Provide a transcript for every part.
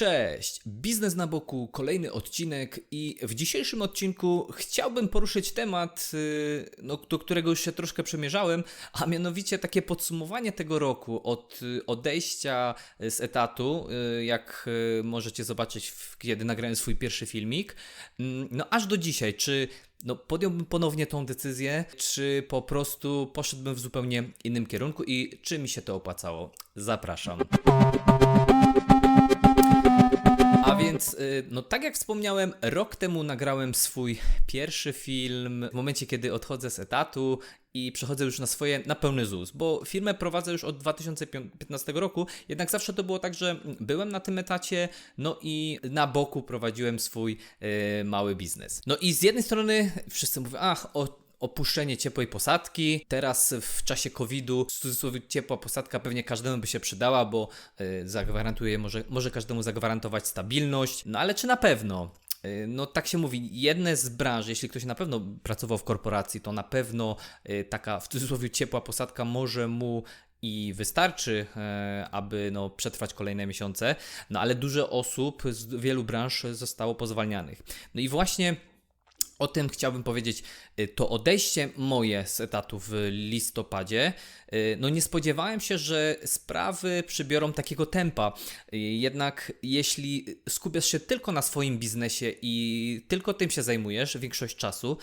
Cześć, biznes na boku, kolejny odcinek i w dzisiejszym odcinku chciałbym poruszyć temat, yy, no, do którego już się troszkę przemierzałem, a mianowicie takie podsumowanie tego roku od y, odejścia z etatu, yy, jak możecie zobaczyć, kiedy nagrałem swój pierwszy filmik, Mm, no aż do dzisiaj, czy no, podjąłbym ponownie tą decyzję, czy po prostu poszedłbym w zupełnie innym kierunku i czy mi się to opłacało. Zapraszam. Więc, y, no tak jak wspomniałem, rok temu nagrałem swój pierwszy film w momencie, kiedy odchodzę z etatu i przechodzę już na swoje, na pełny ZUS, bo firmę prowadzę już od 2015 roku, jednak zawsze to było tak, że byłem na tym etacie, no i na boku prowadziłem swój y, mały biznes. No i z jednej strony wszyscy mówią, ach, o opuszczenie ciepłej posadki. Teraz w czasie COVID-u w cudzysłowie ciepła posadka pewnie każdemu by się przydała, bo y, zagwarantuje, może, może każdemu zagwarantować stabilność. No ale czy na pewno? Y, No tak się mówi, jedne z branż, jeśli ktoś na pewno pracował w korporacji, to na pewno y, taka w cudzysłowie ciepła posadka może mu i wystarczy, e, aby no, przetrwać kolejne miesiące, no ale dużo osób z wielu branż zostało pozwalnianych. No i właśnie o tym chciałbym powiedzieć. Y, To odejście moje z etatu w listopadzie, y, no nie spodziewałem się, że sprawy przybiorą takiego tempa. Y, Jednak jeśli skupiasz się tylko na swoim biznesie i tylko tym się zajmujesz, większość czasu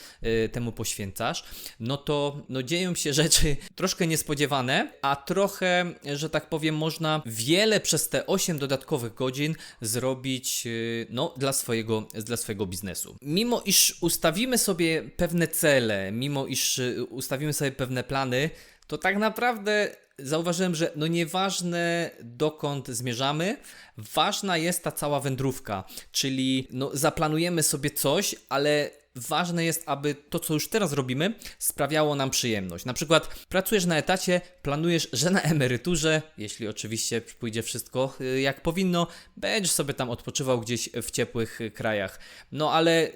temu poświęcasz, no to no dzieją się rzeczy troszkę niespodziewane, a trochę, że tak powiem, można wiele przez te 8 dodatkowych godzin zrobić no, dla, swojego, dla swojego biznesu. Mimo iż ustawimy sobie pewne cele, mimo iż y, ustawimy sobie pewne plany, to tak naprawdę zauważyłem, że no nieważne dokąd zmierzamy, ważna jest ta cała wędrówka, czyli no zaplanujemy sobie coś, ale ważne jest, aby to, co już teraz robimy, sprawiało nam przyjemność. Na przykład pracujesz na etacie, planujesz, że na emeryturze, jeśli oczywiście pójdzie wszystko y, jak powinno, będziesz sobie tam odpoczywał gdzieś w ciepłych y, krajach. No ale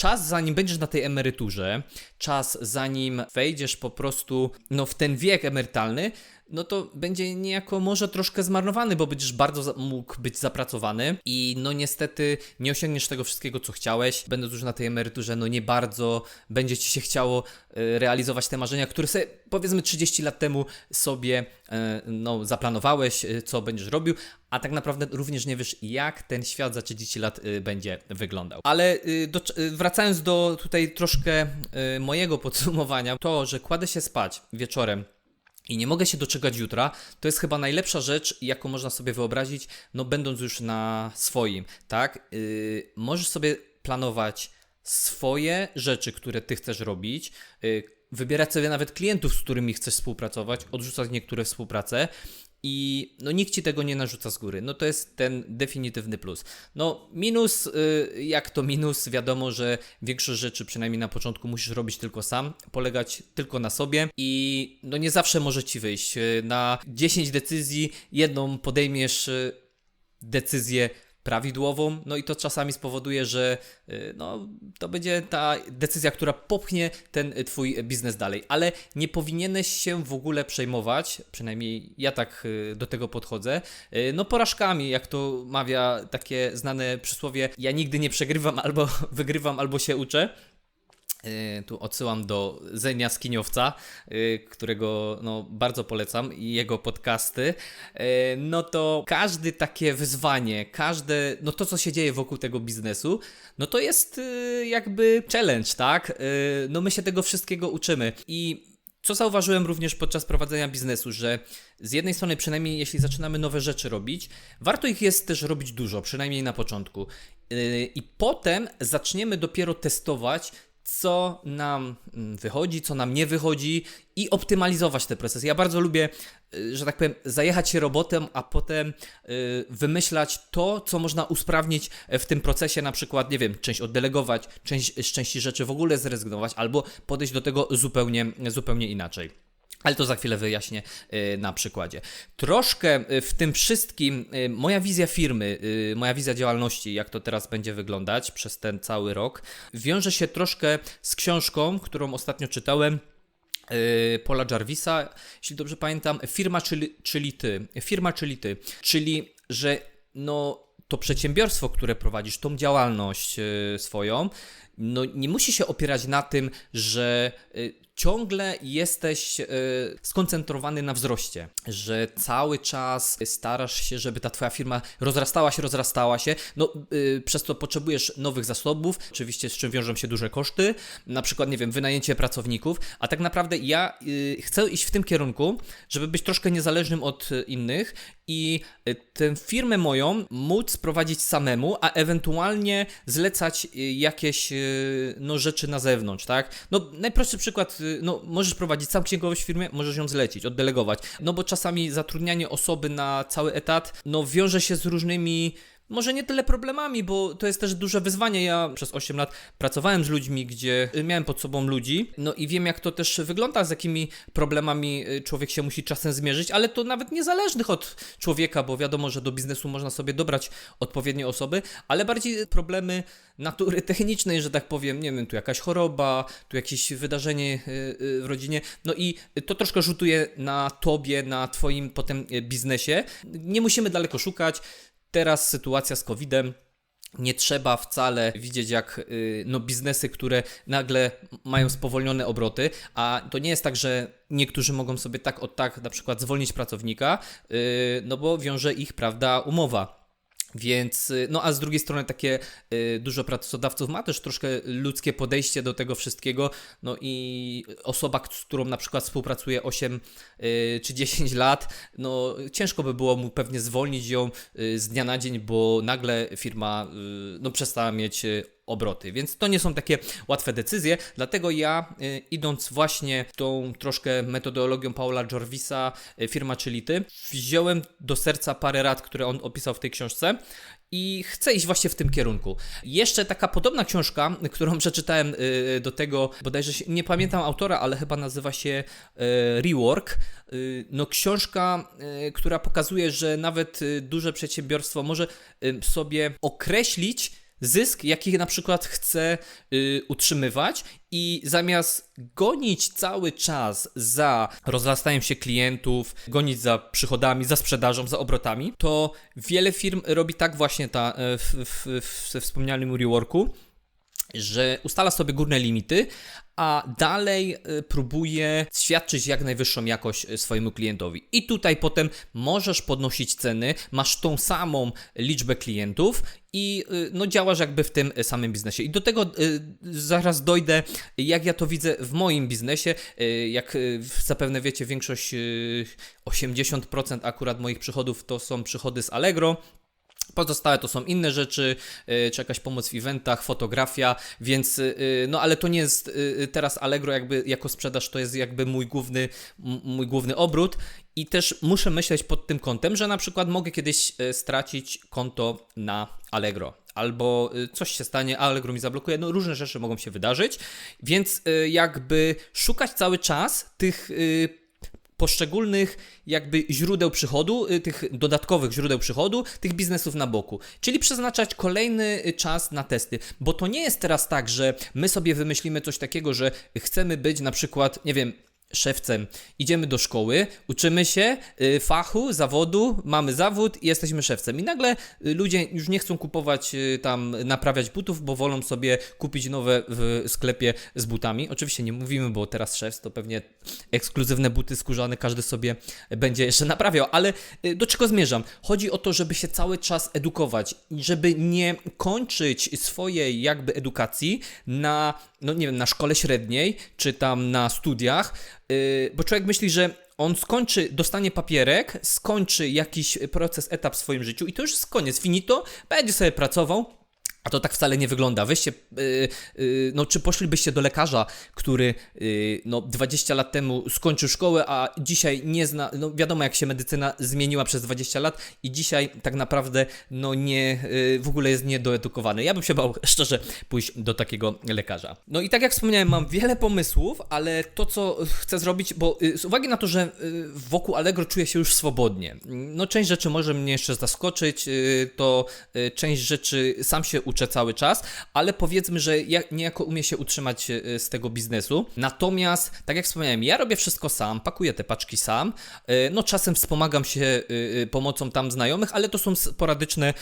czas zanim będziesz na tej emeryturze, czas zanim wejdziesz po prostu no, w ten wiek emerytalny, no to będzie niejako może troszkę zmarnowany, bo będziesz bardzo mógł być zapracowany i no niestety nie osiągniesz tego wszystkiego, co chciałeś. Będąc już na tej emeryturze, no nie bardzo będzie Ci się chciało e, realizować te marzenia, które sobie powiedzmy 30 lat temu sobie e, no, zaplanowałeś, e, co będziesz robił, a tak naprawdę również nie wiesz, jak ten świat za 30 lat będzie wyglądał. Ale do, wracając do tutaj troszkę mojego podsumowania, to, że kładę się spać wieczorem i nie mogę się doczekać jutra, to jest chyba najlepsza rzecz, jaką można sobie wyobrazić, no będąc już na swoim, tak? Yy, możesz sobie planować swoje rzeczy, które ty chcesz robić, yy, wybierać sobie nawet klientów, z którymi chcesz współpracować, odrzucać niektóre współprace i no nikt ci tego nie narzuca z góry. No to jest ten definitywny plus. No minus, y, jak to minus, wiadomo, że większość rzeczy, przynajmniej na początku, musisz robić tylko sam, polegać tylko na sobie i no nie zawsze może ci wyjść. Y, Na 10 decyzji jedną podejmiesz y, decyzję prawidłową, no i to czasami spowoduje, że y, no, to będzie ta decyzja, która popchnie ten y, twój biznes dalej, ale nie powinieneś się w ogóle przejmować, przynajmniej ja tak y, do tego podchodzę, no porażkami, jak to mawia takie znane przysłowie, ja nigdy nie przegrywam albo wygrywam, albo się uczę. Yy, tu odsyłam do Zenia Skiniowca, yy, którego no, bardzo polecam i jego podcasty. Yy, no to każde takie wyzwanie, każde, no to co się dzieje wokół tego biznesu, no to jest jakby challenge, tak? No my się tego wszystkiego uczymy i co zauważyłem również podczas prowadzenia biznesu, że z jednej strony, przynajmniej jeśli zaczynamy nowe rzeczy robić, warto ich jest też robić dużo, przynajmniej na początku. I potem zaczniemy dopiero testować, co nam mm, wychodzi, co nam nie wychodzi i optymalizować te procesy. Ja bardzo lubię, y, że tak powiem, zajechać się robotem, a potem y, wymyślać to, co można usprawnić e, w tym procesie, na przykład, nie wiem, część oddelegować, część, z części rzeczy w ogóle zrezygnować, albo podejść do tego zupełnie, zupełnie inaczej. Ale to za chwilę wyjaśnię y, na przykładzie. Troszkę y, w tym wszystkim y, moja wizja firmy, moja wizja działalności, jak to teraz będzie wyglądać przez ten cały rok, wiąże się troszkę z książką, którą ostatnio czytałem. Paula Jarvisa, jeśli dobrze pamiętam, firma czyli, czyli ty, firma czyli ty, czyli że no to przedsiębiorstwo, które prowadzisz, tą działalność swoją, no nie musi się opierać na tym, że ciągle jesteś y, skoncentrowany na wzroście, że cały czas starasz się, żeby ta twoja firma rozrastała się, rozrastała się, no y, przez to potrzebujesz nowych zasobów, oczywiście z czym wiążą się duże koszty, na przykład, nie wiem, wynajęcie pracowników, a tak naprawdę ja y, chcę iść w tym kierunku, żeby być troszkę niezależnym od innych i tę firmę moją móc prowadzić samemu, a ewentualnie zlecać jakieś no, rzeczy na zewnątrz, tak? No najprostszy przykład, no możesz prowadzić sam księgowość w firmie, możesz ją zlecić, oddelegować, no bo czasami zatrudnianie osoby na cały etat, no wiąże się z różnymi może nie tyle problemami, bo to jest też duże wyzwanie. Ja przez 8 lat pracowałem z ludźmi, gdzie miałem pod sobą ludzi, no i wiem, jak to też wygląda, z jakimi problemami y, człowiek się musi czasem zmierzyć, ale to nawet niezależnych od człowieka, bo wiadomo, że do biznesu można sobie dobrać odpowiednie osoby, ale bardziej problemy natury technicznej, że tak powiem, nie wiem, tu jakaś choroba, tu jakieś wydarzenie y, y, w rodzinie, no i to troszkę rzutuje na tobie, na twoim potem y, biznesie. Nie musimy daleko szukać. Teraz sytuacja z COVID-em. Nie trzeba wcale widzieć, jak y, no, biznesy, które nagle mają spowolnione obroty, a to nie jest tak, że niektórzy mogą sobie tak od tak na przykład zwolnić pracownika, y, no bo wiąże ich, prawda, umowa. Więc, y, no a z drugiej strony takie y, dużo pracodawców ma też troszkę ludzkie podejście do tego wszystkiego, no i osoba, z którą na przykład współpracuje 8 y, czy 10 lat, no ciężko by było mu pewnie zwolnić ją y, z dnia na dzień, bo nagle firma y, no przestała mieć y, obroty, więc to nie są takie łatwe decyzje, dlatego ja y, idąc właśnie tą troszkę metodologią Paula Jarvisa, y, firma Chility, wziąłem do serca parę rad, które on opisał w tej książce i chcę iść właśnie w tym kierunku. Jeszcze taka podobna książka, którą przeczytałem y, do tego, bodajże się, nie pamiętam autora, ale chyba nazywa się Rework. No książka, która pokazuje, że nawet duże przedsiębiorstwo może sobie określić zysk, jaki na przykład chce y, utrzymywać i zamiast gonić cały czas za rozrastaniem się klientów, gonić za przychodami, za sprzedażą, za obrotami, to wiele firm robi tak właśnie ta, e, w, w, w, we wspomnianym reworku, że ustala sobie górne limity, a dalej y, próbuje świadczyć jak najwyższą jakość y, swojemu klientowi. I tutaj potem możesz podnosić ceny, masz tą samą liczbę klientów i y, no, działasz jakby w tym samym biznesie. I do tego zaraz dojdę, jak ja to widzę w moim biznesie. Jak zapewne wiecie, większość, y, 80% akurat moich przychodów to są przychody z Allegro. Pozostałe to są inne rzeczy, y, czy jakaś pomoc w eventach, fotografia, więc y, no ale to nie jest y, teraz Allegro jakby jako sprzedaż, to jest jakby mój główny, mój główny obrót i też muszę myśleć pod tym kątem, że na przykład mogę kiedyś y, stracić konto na Allegro. Albo y, coś się stanie, Allegro mi zablokuje, no różne rzeczy mogą się wydarzyć, więc y, jakby szukać cały czas tych y, poszczególnych jakby źródeł przychodu, y, tych dodatkowych źródeł przychodu, tych biznesów na boku. Czyli przeznaczać kolejny y, czas na testy, bo to nie jest teraz tak, że my sobie wymyślimy coś takiego, że chcemy być na przykład, nie wiem, szewcem. Idziemy do szkoły, uczymy się y, fachu, zawodu, mamy zawód i jesteśmy szewcem. I nagle y, ludzie już nie chcą kupować y, tam, naprawiać butów, bo wolą sobie kupić nowe w sklepie z butami. Oczywiście nie mówimy, bo teraz szef to pewnie ekskluzywne buty skórzane każdy sobie będzie jeszcze naprawiał, ale do czego zmierzam? Chodzi o to, żeby się cały czas edukować, żeby nie kończyć swojej jakby edukacji na, no nie wiem, na szkole średniej, czy tam na studiach, yy, bo człowiek myśli, że on skończy, dostanie papierek, skończy jakiś proces, etap w swoim życiu i to już jest koniec, finito, będzie sobie pracował, a to tak wcale nie wygląda. Weźcie, yy, yy, no czy poszlibyście do lekarza, który yy, no 20 lat temu skończył szkołę, a dzisiaj nie zna, no wiadomo jak się medycyna zmieniła przez 20 lat i dzisiaj tak naprawdę no nie, yy, w ogóle jest niedoedukowany. Ja bym się bał szczerze pójść do takiego lekarza. No i tak jak wspomniałem, mam wiele pomysłów, ale to co chcę zrobić, bo yy, z uwagi na to, że yy, wokół Allegro czuję się już swobodnie, no część rzeczy może mnie jeszcze zaskoczyć, to część rzeczy sam się uczę cały czas, ale powiedzmy, że ja niejako umiem się utrzymać e, z tego biznesu. Natomiast, tak jak wspomniałem, ja robię wszystko sam, pakuję te paczki sam. E, No czasem wspomagam się e, pomocą tam znajomych, ale to są sporadyczne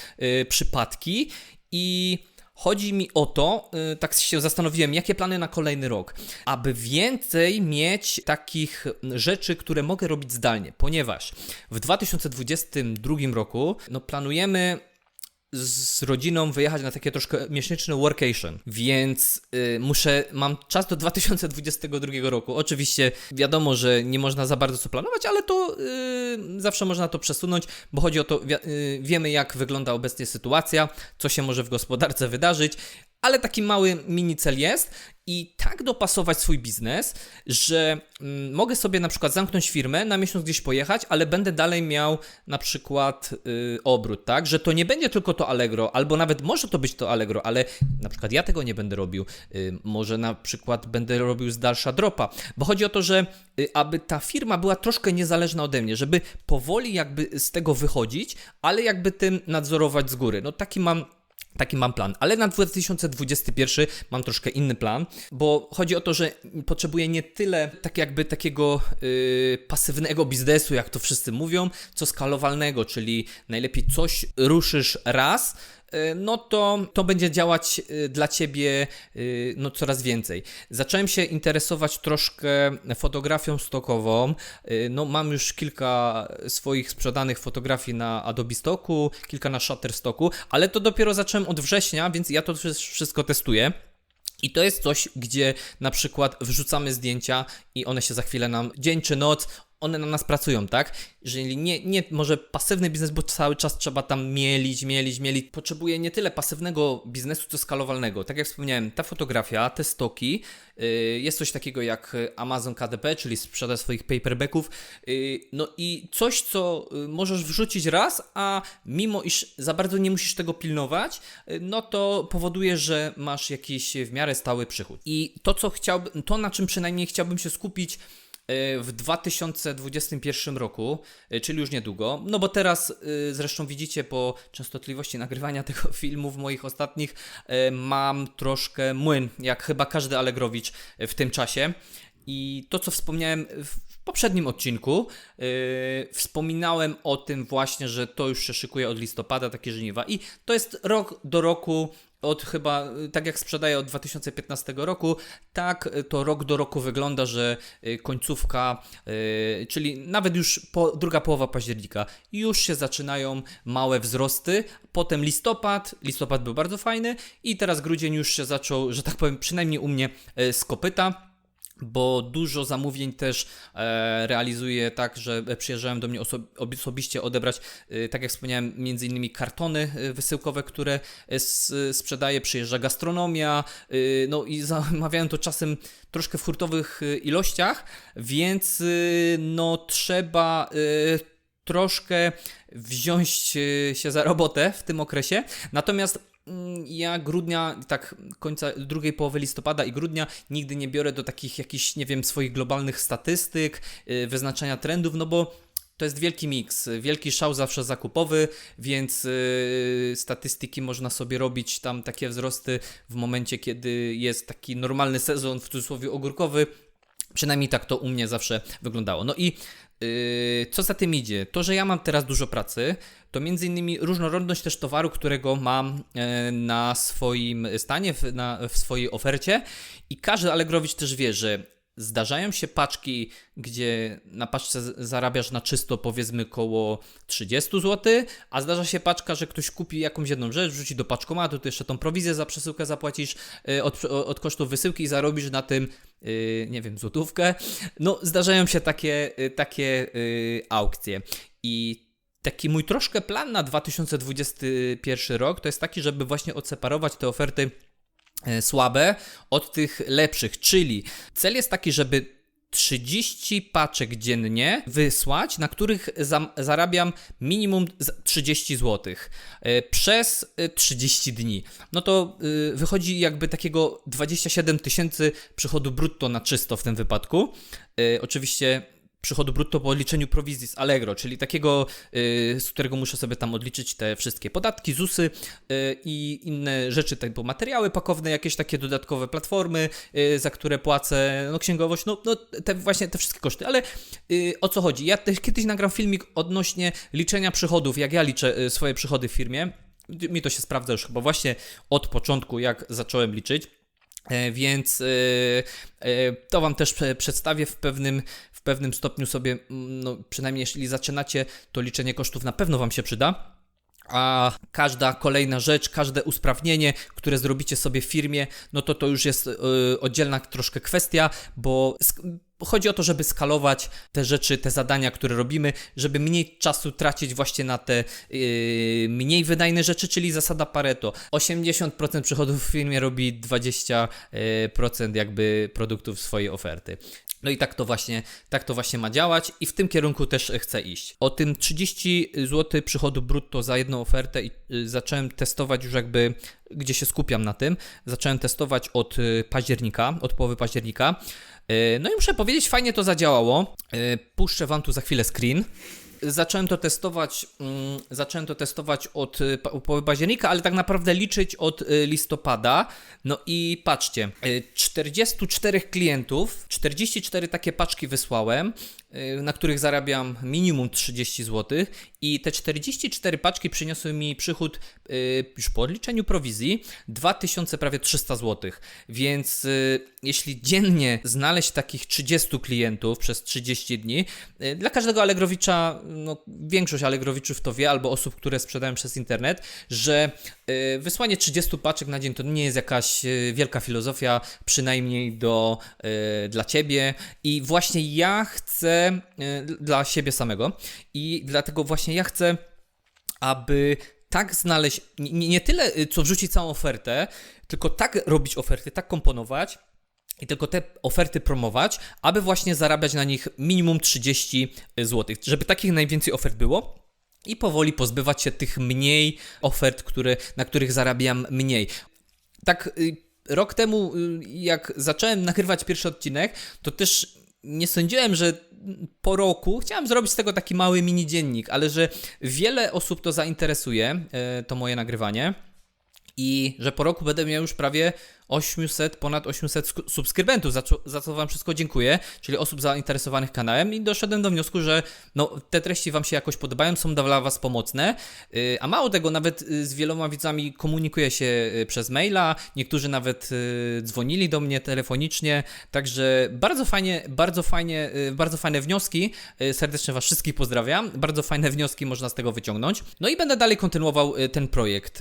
przypadki i Chodzi mi o to, tak się zastanowiłem, jakie plany na kolejny rok, aby więcej mieć takich rzeczy, które mogę robić zdalnie, ponieważ w 2022 roku no, planujemy z rodziną wyjechać na takie troszkę miesięczne workation, więc y, muszę, mam czas do 2022 roku. Oczywiście wiadomo, że nie można za bardzo co planować, ale to y, zawsze można to przesunąć, bo chodzi o to, y, wiemy jak wygląda obecnie sytuacja, co się może w gospodarce wydarzyć, ale taki mały mini cel jest i tak dopasować swój biznes, że mm, mogę sobie na przykład zamknąć firmę, na miesiąc gdzieś pojechać, ale będę dalej miał na przykład y, obrót, tak? Że to nie będzie tylko to Allegro, albo nawet może to być to Allegro, ale na przykład ja tego nie będę robił. Y, może na przykład będę robił z dalsza dropa, bo chodzi o to, że y, aby ta firma była troszkę niezależna ode mnie, żeby powoli jakby z tego wychodzić, ale jakby tym nadzorować z góry. No taki mam Taki mam plan, ale na 2021 mam troszkę inny plan, bo chodzi o to, że potrzebuję nie tyle tak jakby takiego yy, pasywnego biznesu, jak to wszyscy mówią, co skalowalnego, czyli najlepiej coś ruszysz raz, no to to będzie działać yy, dla ciebie yy, no coraz więcej. Zacząłem się interesować troszkę fotografią stokową. No mam już kilka swoich sprzedanych fotografii na Adobe Stocku, kilka na Shutterstocku, ale to dopiero zacząłem od września, więc ja to wszystko testuję. I to jest coś, gdzie na przykład wrzucamy zdjęcia i one się za chwilę nam, dzień czy noc, one na nas pracują, tak? Jeżeli nie, nie może pasywny biznes, bo cały czas trzeba tam mielić, mielić, mielić. Potrzebuję nie tyle pasywnego biznesu, co skalowalnego. Tak jak wspomniałem, ta fotografia, te stoki, yy, jest coś takiego jak Amazon KDP, czyli sprzedaż swoich paperbacków. Yy, no i coś, co yy, możesz wrzucić raz, a mimo iż za bardzo nie musisz tego pilnować, yy, no to powoduje, że masz jakiś w miarę stały przychód. I to, co chciałbym, to na czym przynajmniej chciałbym się skupić, w 2021 roku, y, czyli już niedługo. No bo teraz y, zresztą widzicie po częstotliwości nagrywania tego filmu w moich ostatnich y, mam troszkę młyn, jak chyba każdy Allegrowicz w tym czasie. I to, co wspomniałem w poprzednim odcinku, yy, wspominałem o tym właśnie, że to już się szykuje od listopada, takie żniwa. I to jest rok do roku od chyba, tak jak sprzedaję od 2015 roku, tak to rok do roku wygląda, że końcówka, yy, czyli nawet już po, druga połowa października, już się zaczynają małe wzrosty. Potem listopad, listopad był bardzo fajny i teraz grudzień już się zaczął, że tak powiem, przynajmniej u mnie yy, z kopyta bo dużo zamówień też e, realizuję tak, że przyjeżdżają do mnie oso osobiście odebrać, e, tak jak wspomniałem, między innymi kartony e, wysyłkowe, które s, sprzedaję, przyjeżdża gastronomia, e, no i zamawiają to czasem troszkę w hurtowych e, ilościach, więc e, no trzeba troszkę wziąć się za robotę w tym okresie. Natomiast ja grudnia, tak końca drugiej połowy listopada i grudnia nigdy nie biorę do takich jakichś, nie wiem, swoich globalnych statystyk, yy, wyznaczania trendów, no bo to jest wielki miks, wielki szał zawsze zakupowy, więc yy, statystyki można sobie robić tam takie wzrosty w momencie, kiedy jest taki normalny sezon, w cudzysłowie ogórkowy. Przynajmniej tak to u mnie zawsze wyglądało. No i co za tym idzie? To, że ja mam teraz dużo pracy, to między innymi różnorodność też towaru, którego mam e, na swoim stanie, na, w swojej ofercie i każdy Allegrowicz też wie, że zdarzają się paczki, gdzie na paczce zarabiasz na czysto powiedzmy koło 30 zł, a zdarza się paczka, że ktoś kupi jakąś jedną rzecz, wrzuci do paczkomatu, to jeszcze tą prowizję za przesyłkę zapłacisz e, od, od kosztów wysyłki i zarobisz na tym Yy, nie wiem, złotówkę. No, zdarzają się takie, yy, takie aukcje. I taki mój troszkę plan na 2021 rok to jest taki, żeby właśnie odseparować te oferty słabe od tych lepszych. Czyli cel jest taki, żeby 30 paczek dziennie wysłać, na których za, zarabiam minimum 30 zł przez 30 dni. No to wychodzi jakby takiego 27 tysięcy przychodu brutto na czysto w tym wypadku. Oczywiście przychodu brutto po odliczeniu prowizji z Allegro, czyli takiego, y, z którego muszę sobie tam odliczyć te wszystkie podatki, ZUSy y, i inne rzeczy, typu materiały pakowne, jakieś takie dodatkowe platformy, y, za które płacę, no księgowość, no, no te właśnie te wszystkie koszty, ale o co chodzi? Ja też kiedyś nagram filmik odnośnie liczenia przychodów, jak ja liczę swoje przychody w firmie, mi to się sprawdza już chyba właśnie od początku, jak zacząłem liczyć. E, Więc to Wam też prze- przedstawię w pewnym, pewnym stopniu sobie, mm, no, przynajmniej jeśli zaczynacie, to liczenie kosztów na pewno Wam się przyda. A każda kolejna rzecz, każde usprawnienie, które zrobicie sobie w firmie, no to to już jest y, oddzielna troszkę kwestia, bo chodzi o to, żeby skalować te rzeczy, te zadania, które robimy, żeby mniej czasu tracić właśnie na te y, mniej wydajne rzeczy, czyli zasada Pareto. 80% przychodów w firmie robi 20% jakby produktów swojej oferty. No i tak to właśnie, tak to właśnie ma działać i w tym kierunku też chcę iść. O tym 30 zł przychodu brutto za jedną ofertę i y, zacząłem testować już jakby, gdzie się skupiam na tym. Zacząłem testować od y, października, od połowy października. Y, No i muszę powiedzieć, fajnie to zadziałało. Puszczę Wam tu za chwilę screen. Zacząłem to testować, mm, zacząłem to testować od y, połowy października, ale tak naprawdę liczyć od y, listopada. No i patrzcie, y, 44 klientów, 44 takie paczki wysłałem, y, na których zarabiam minimum 30 zł i te 44 paczki przyniosły mi przychód y, już po odliczeniu prowizji 2000 prawie 300 zł. Więc y, jeśli dziennie znaleźć takich 30 klientów przez 30 dni, y, dla każdego Allegrowicza, no, większość Allegrowiczów to wie, albo osób, które sprzedają przez internet, że y, wysłanie 30 paczek na dzień to nie jest jakaś y, wielka filozofia, przynajmniej do, y, dla ciebie. I właśnie ja chcę y, dla siebie samego, i dlatego właśnie ja chcę aby tak znaleźć, nie, nie tyle y, co wrzucić całą ofertę, tylko tak robić oferty, tak komponować i tylko te oferty promować, aby właśnie zarabiać na nich minimum 30 zł, żeby takich najwięcej ofert było. I powoli pozbywać się tych mniej ofert, które, na których zarabiam mniej. Tak y, rok temu, y, jak zacząłem nagrywać pierwszy odcinek, to też nie sądziłem, że po roku chciałem zrobić z tego taki mały mini dziennik, ale że wiele osób to zainteresuje, e, to moje nagrywanie. I że po roku będę miał już prawie 800, ponad 800 sku- subskrybentów, za co, za co Wam wszystko dziękuję, czyli osób zainteresowanych kanałem i doszedłem do wniosku, że no, te treści Wam się jakoś podobają, są dla Was pomocne, Yy, a mało tego, nawet yy, z wieloma widzami komunikuję się yy, przez maila, niektórzy nawet dzwonili do mnie telefonicznie, także bardzo fajnie, bardzo fajnie, bardzo fajne wnioski, serdecznie Was wszystkich pozdrawiam, bardzo fajne wnioski można z tego wyciągnąć, no i będę dalej kontynuował ten projekt,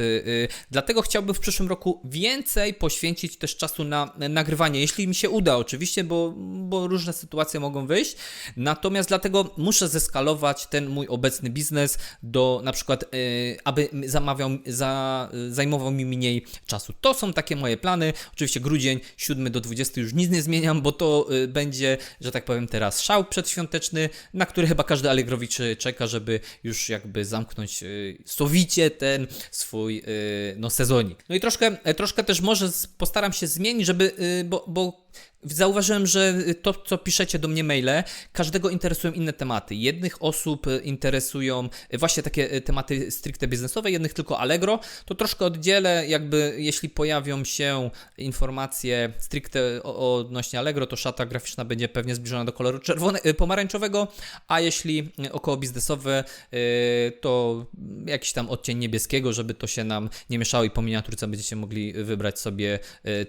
dlatego chciałbym w przyszłym roku więcej poświęcić też czasu na na nagrywanie, jeśli mi się uda oczywiście, bo, bo różne sytuacje mogą wyjść, natomiast dlatego muszę zeskalować ten mój obecny biznes do na przykład, yy, aby zamawiał, za, zajmował mi mniej czasu. To są takie moje plany, oczywiście grudzień 7 do 20 już nic nie zmieniam, bo to yy, będzie, że tak powiem teraz szał przedświąteczny, na który chyba każdy Allegrowicz yy, czeka, żeby już jakby zamknąć sowicie ten swój no, sezonik. No i troszkę, e, troszkę też może postaram się zmienić, żeby, yy, bo, bo Zauważyłem, że to, co piszecie do mnie maile, każdego interesują inne tematy. Jednych osób e, interesują e, właśnie takie tematy stricte biznesowe, jednych tylko Allegro. To troszkę oddzielę, jakby jeśli pojawią się informacje stricte odnośnie Allegro, to szata graficzna będzie pewnie zbliżona do koloru czerwone, pomarańczowego, a jeśli około biznesowe, to jakiś tam odcień niebieskiego, żeby to się nam nie mieszało i po miniaturce będziecie mogli wybrać sobie,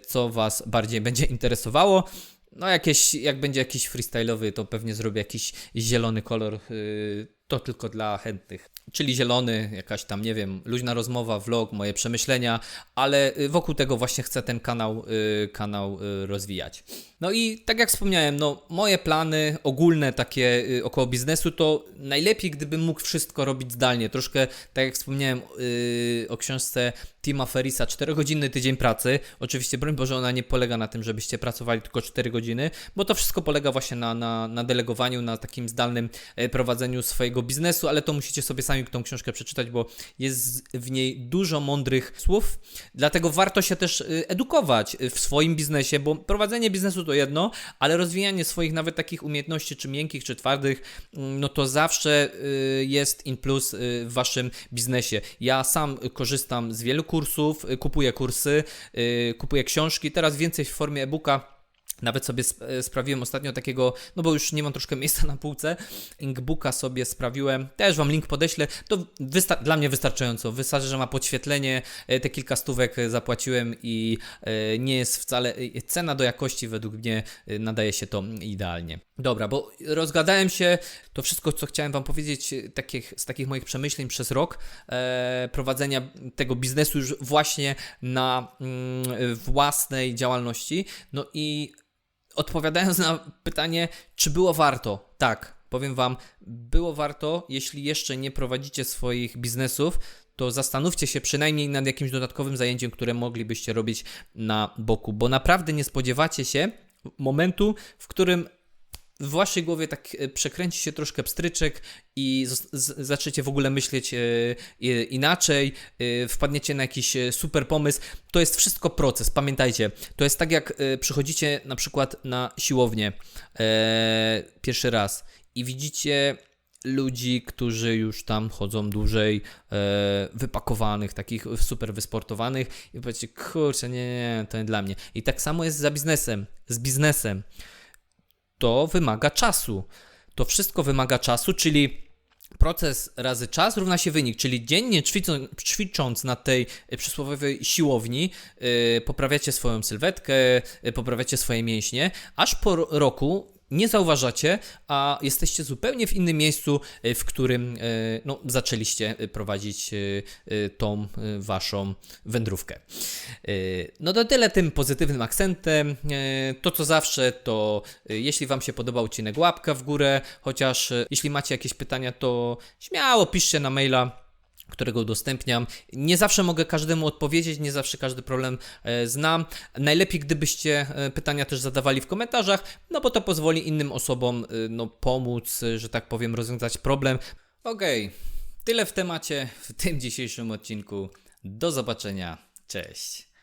co Was bardziej będzie interesowało. No jakieś, jak będzie jakiś freestyle'owy, to pewnie zrobię jakiś zielony kolor, yy, to tylko dla chętnych. Czyli zielony, jakaś tam, nie wiem, luźna rozmowa, vlog, moje przemyślenia, ale y, wokół tego właśnie chcę ten kanał, y, kanał y, rozwijać. No i tak jak wspomniałem, no moje plany ogólne takie y, około biznesu to najlepiej gdybym mógł wszystko robić zdalnie. Troszkę tak jak wspomniałem y, o książce Tima Ferisa 4-godzinny tydzień pracy. Oczywiście, broń Boże, ona nie polega na tym, żebyście pracowali tylko 4 godziny, bo to wszystko polega właśnie na, na, na delegowaniu, na takim zdalnym e, prowadzeniu swojego biznesu, ale to musicie sobie sami tą książkę przeczytać, bo jest w niej dużo mądrych słów. Dlatego warto się też y, edukować w swoim biznesie, bo prowadzenie biznesu to jedno, ale rozwijanie swoich nawet takich umiejętności, czy miękkich, czy twardych, mm, no to zawsze y, jest in plus y, w waszym biznesie. Ja sam korzystam z wielu kursów, y, kupuję kursy, y, kupuję książki, teraz więcej w formie e-booka. Nawet sobie e, sprawiłem ostatnio takiego, no bo już nie mam troszkę miejsca na półce, Inkbooka sobie sprawiłem, też Wam link podeślę, to dla mnie wystarczająco, wystarczy, że ma podświetlenie, te kilka stówek zapłaciłem i nie jest wcale, cena do jakości według mnie nadaje się to idealnie. Dobra, bo rozgadałem się, to wszystko, co chciałem Wam powiedzieć takich, z takich moich przemyśleń przez rok e, prowadzenia tego biznesu już właśnie na mm, własnej działalności, no i Odpowiadając na pytanie, czy było warto? Tak, powiem Wam, było warto. Jeśli jeszcze nie prowadzicie swoich biznesów, to zastanówcie się przynajmniej nad jakimś dodatkowym zajęciem, które moglibyście robić na boku, bo naprawdę nie spodziewacie się momentu, w którym w waszej głowie tak e, przekręci się troszkę pstryczek i zaczniecie w ogóle myśleć e, inaczej, e, wpadniecie na jakiś super pomysł. To jest wszystko proces, pamiętajcie. To jest tak jak przychodzicie na przykład na siłownię pierwszy raz i widzicie ludzi, którzy już tam chodzą dłużej, e, wypakowanych, takich super wysportowanych i powiecie, kurczę, nie, nie, to nie dla mnie. I tak samo jest za biznesem, z biznesem to wymaga czasu. To wszystko wymaga czasu, czyli proces razy czas równa się wynik, czyli dziennie ćwicząc, ćwicząc na tej przysłowiowej siłowni, yy, poprawiacie swoją sylwetkę, yy, poprawiacie swoje mięśnie, aż po ro- roku nie zauważacie, a jesteście zupełnie w innym miejscu, y, w którym y, no, zaczęliście y, prowadzić tą waszą wędrówkę. No to tyle tym pozytywnym akcentem. To co zawsze, to jeśli Wam się podobał odcinek, łapka w górę, chociaż jeśli macie jakieś pytania, to śmiało piszcie na maila którego udostępniam. Nie zawsze mogę każdemu odpowiedzieć, nie zawsze każdy problem e, znam. Najlepiej, gdybyście e, pytania też zadawali w komentarzach, no bo to pozwoli innym osobom e, no, pomóc, że tak powiem, rozwiązać problem. Okej, tyle w temacie w tym dzisiejszym odcinku. Do zobaczenia. Cześć.